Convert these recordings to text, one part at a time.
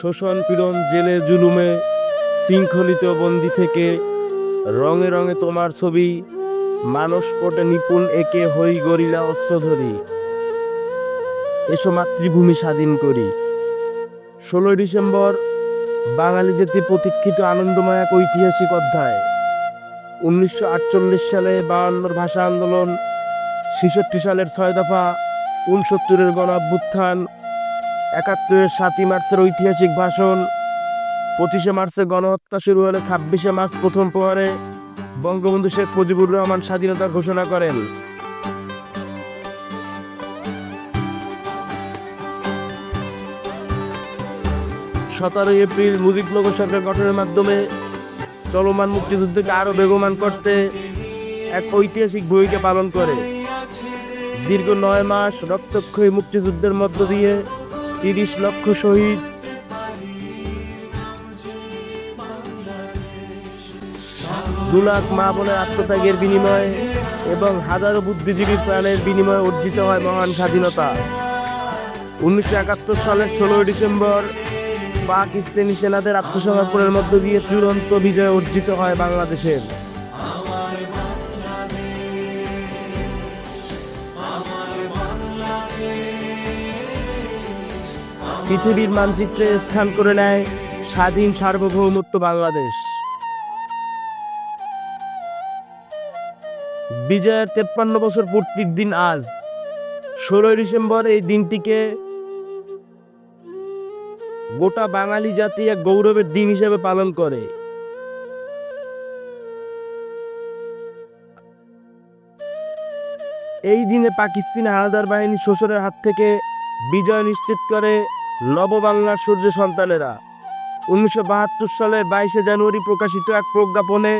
শোষণ পীড়ন, জেলে জুলুমে শৃঙ্খলিত বন্দি থেকে রঙে রঙে তোমার ছবি মানস পটে নিপুণ একে হই গরিলা অস্ত্র ধরি। এসো মাতৃভূমি স্বাধীন করি। ষোলোই ডিসেম্বর, বাঙালি জাতি প্রতীক্ষিত আনন্দময় এক ঐতিহাসিক অধ্যায়। উনিশশো আটচল্লিশ সালে বায়ান্নর ভাষা আন্দোলন, ছেষট্টি সালের ছয় দফা উনসত্তরের গণ একাত্তরের সাতই মার্চের ঐতিহাসিক ভাষণ। পঁচিশে মার্চে গণহত্যা শুরু হলে ছাব্বিশে মার্চ প্রথম প্রহরে বঙ্গবন্ধু শেখ মুজিবুর রহমান স্বাধীনতা ঘোষণা করেন। সতেরোই এপ্রিল মুজিব নগর সরকার গঠনের মাধ্যমে চলমান মুক্তিযুদ্ধকে আরও বেগমান করতে এক ঐতিহাসিক ভূমিকা পালন করে। দীর্ঘ নয় মাস রক্তক্ষয়ী মুক্তিযুদ্ধের মধ্য দিয়ে তিরিশ লক্ষ শহীদ। দু লাখ মা বোনের আত্মত্যাগের বিনিময়ে এবং হাজারো বুদ্ধিজীবীর প্রাণের বিনিময়ে অর্জিত হয় মহান স্বাধীনতা। উনিশশো একাত্তর সালের ষোলোই ডিসেম্বর পাকিস্তানি সেনাদের আত্মসমর্পণের মধ্য দিয়ে চূড়ান্ত বিজয় অর্জিত হয় বাংলাদেশের। পৃথিবীর মানচিত্রে স্থান করে নেয় স্বাধীন সার্বভৌমত্ব বাংলাদেশ। বিজয়ের তেপ্পান্ন বছর পূর্তির দিন আজ, ষোলোই ডিসেম্বর এই দিনটিকে গোটা বাঙালি জাতি এক গৌরবের দিন হিসেবে পালন করে। এই দিনে পাকিস্তানি হানাদার বাহিনী শোষণের হাত থেকে বিজয় নিশ্চিত করে নববাংলার সূর্য সন্তানেরা। উনিশশো বাহাত্তর সালের বাইশে জানুয়ারি প্রকাশিত এক প্রজ্ঞাপনে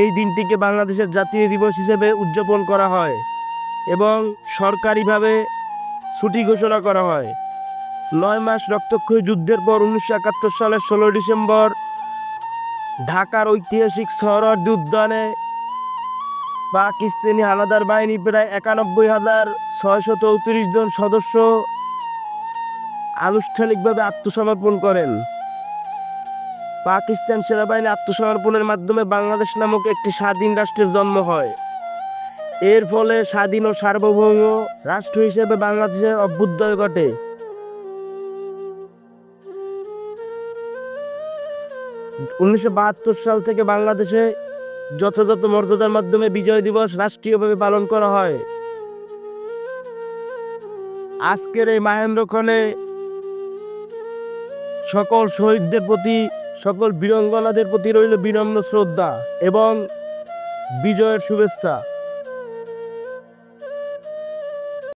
এই দিনটিকে বাংলাদেশের জাতীয় দিবস হিসেবে উদযাপন করা হয় এবং সরকারিভাবে ছুটি ঘোষণা করা হয়। নয় মাস রক্তক্ষয়ী যুদ্ধের পর উনিশশো একাত্তর সালের ষোলো ডিসেম্বর ঢাকার ঐতিহাসিক সহরওয়ার্দী উদ্যানে পাকিস্তানি হানাদার বাহিনী প্রায় একানব্বই হাজার ছয়শো চৌত্রিশ জন সদস্য আনুষ্ঠানিকভাবে আত্মসমর্পণ করেন। পাকিস্তান সেনাবাহিনী আত্মসমর্পণের মাধ্যমে বাংলাদেশ নামক একটি স্বাধীন রাষ্ট্রের জন্ম হয়। এর ফলে স্বাধীন ও সার্বভৌম রাষ্ট্র হিসেবে বাংলাদেশের অভ্যুদয় ঘটে। উনিশশো বাহাত্তর সাল থেকে বাংলাদেশে যথাযথ মর্যাদার মাধ্যমে বিজয় দিবস রাষ্ট্রীয়ভাবে পালন করা হয়। আজকের এই মাহেন্দ্রক্ষণে সকল শহীদদের প্রতি সকল বীরঙ্গনাদের প্রতি রইল বিনম্র শ্রদ্ধা এবং বিজয়ের শুভেচ্ছা।